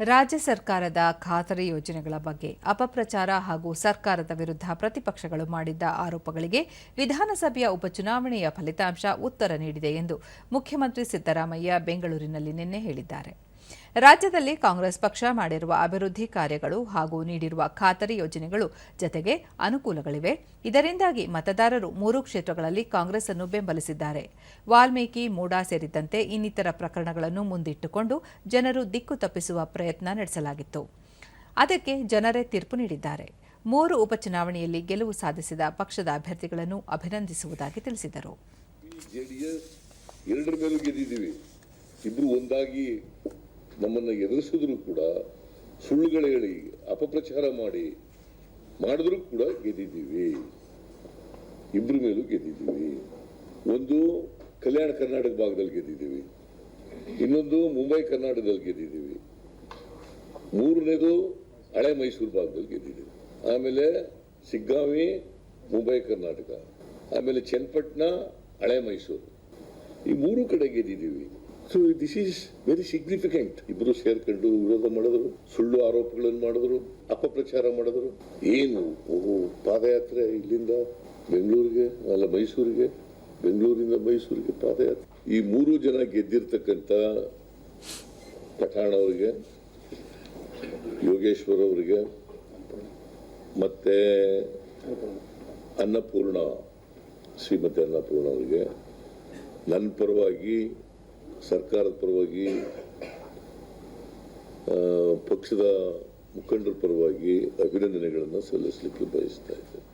ರಾಜ್ಯ ಸರ್ಕಾರದ ಖಾತರಿ ಯೋಜನೆಗಳ ಬಗ್ಗೆ ಅಪಪ್ರಚಾರ ಹಾಗೂ ಸರ್ಕಾರದ ವಿರುದ್ಧ ಪ್ರತಿಪಕ್ಷಗಳು ಮಾಡಿದ್ದ ಆರೋಪಗಳಿಗೆ ವಿಧಾನಸಭೆಯ ಉಪಚುನಾವಣೆಯ ಫಲಿತಾಂಶ ಉತ್ತರ ನೀಡಿದೆ ಎಂದು ಮುಖ್ಯಮಂತ್ರಿ ಸಿದ್ದರಾಮಯ್ಯ ಬೆಂಗಳೂರಿನಲ್ಲಿ ನಿನ್ನೆ ಹೇಳಿದ್ದಾರೆ. ರಾಜ್ಯದಲ್ಲಿ ಕಾಂಗ್ರೆಸ್ ಪಕ್ಷ ಮಾಡಿರುವ ಅಭಿವೃದ್ಧಿ ಕಾರ್ಯಗಳು ಹಾಗೂ ನೀಡಿರುವ ಖಾತರಿ ಯೋಜನೆಗಳು ಜತೆಗೆ ಅನುಕೂಲಗಳಿವೆ. ಇದರಿಂದಾಗಿ ಮತದಾರರು ಮೂರು ಕ್ಷೇತ್ರಗಳಲ್ಲಿ ಕಾಂಗ್ರೆಸ್ ಅನ್ನು ಬೆಂಬಲಿಸಿದ್ದಾರೆ. ವಾಲ್ಮೀಕಿ, ಮೂಡಾ ಸೇರಿದಂತೆ ಇನ್ನಿತರ ಪ್ರಕರಣಗಳನ್ನು ಮುಂದಿಟ್ಟುಕೊಂಡು ಜನರು ದಿಕ್ಕು ತಪ್ಪಿಸುವ ಪ್ರಯತ್ನ ನಡೆಸಲಾಗಿತ್ತು. ಅದಕ್ಕೆ ಜನರೇ ತೀರ್ಪು ನೀಡಿದ್ದಾರೆ. ಮೂರು ಉಪಚುನಾವಣೆಯಲ್ಲಿ ಗೆಲುವು ಸಾಧಿಸಿದ ಪಕ್ಷದ ಅಭ್ಯರ್ಥಿಗಳನ್ನು ಅಭಿನಂದಿಸುವುದಾಗಿ ತಿಳಿಸಿದರು. ಇಬ್ಬರು ಒಂದಾಗಿ ನಮ್ಮನ್ನ ಎದುರಿಸಿದ್ರು ಕೂಡ ಸುಳ್ಳುಗಳು ಹೇಳಿ, ಅಪಪ್ರಚಾರ ಮಾಡಿ ಮಾಡಿದ್ರು ಕೂಡ ಗೆದ್ದಿದ್ದೀವಿ. ಇಬ್ಬರ ಮೇಲೂ ಗೆದ್ದಿದ್ದೀವಿ. ಒಂದು ಕಲ್ಯಾಣ ಕರ್ನಾಟಕ ಭಾಗದಲ್ಲಿ ಗೆದ್ದಿದ್ದೀವಿ. ಇನ್ನೊಂದು ಮುಂಬೈ ಕರ್ನಾಟಕದಲ್ಲಿ ಗೆದ್ದಿದ್ದೀವಿ. ಮೂರನೇದು ಹಳೆ ಮೈಸೂರು ಭಾಗದಲ್ಲಿ ಗೆದ್ದಿದ್ದೀವಿ. ಆಮೇಲೆ ಸಿಗ್ಗಾವಿ, ಮುಂಬೈ ಕರ್ನಾಟಕ. ಆಮೇಲೆ ಚನ್ನಪಟ್ಟಣ, ಹಳೆ ಮೈಸೂರು. ಈ ಮೂರು ಕಡೆ ಗೆದ್ದಿದ್ದೀವಿ. So this is very significant ಇಬ್ರು ಸೇರ್ಕೊಂಡು ವಿರೋಧ ಮಾಡಿದ್ರು, ಸುಳ್ಳು ಆರೋಪಗಳನ್ನು ಮಾಡಿದ್ರು, ಅಪಪ್ರಚಾರ ಮಾಡಿದ್ರು. ಏನು? ಪಾದಯಾತ್ರೆ ಇಲ್ಲಿಂದ ಬೆಂಗಳೂರಿಗೆ, ಅಲ್ಲ ಮೈಸೂರಿಗೆ, ಬೆಂಗಳೂರಿಂದ ಮೈಸೂರಿಗೆ ಪಾದಯಾತ್ರೆ. ಈ ಮೂರು ಜನ ಗೆದ್ದಿರ್ತಕ್ಕಂಥ ಪಠಾಣ ಅವರಿಗೆ, ಯೋಗೇಶ್ವರ್ ಅವರಿಗೆ, ಮತ್ತೆ ಅನ್ನಪೂರ್ಣ, ಶ್ರೀಮತಿ ಅನ್ನಪೂರ್ಣ ಅವರಿಗೆ, ನನ್ನ ಪರವಾಗಿ ಸರ್ಕಾರದ ಪರವಾಗಿ ಪಕ್ಷದ ಮುಖಂಡರ ಪರವಾಗಿ ಅಭಿನಂದನೆಗಳನ್ನು ಸಲ್ಲಿಸಲಿಕ್ಕೆ ಬಯಸ್ತಾ ಇದ್ದೇನೆ.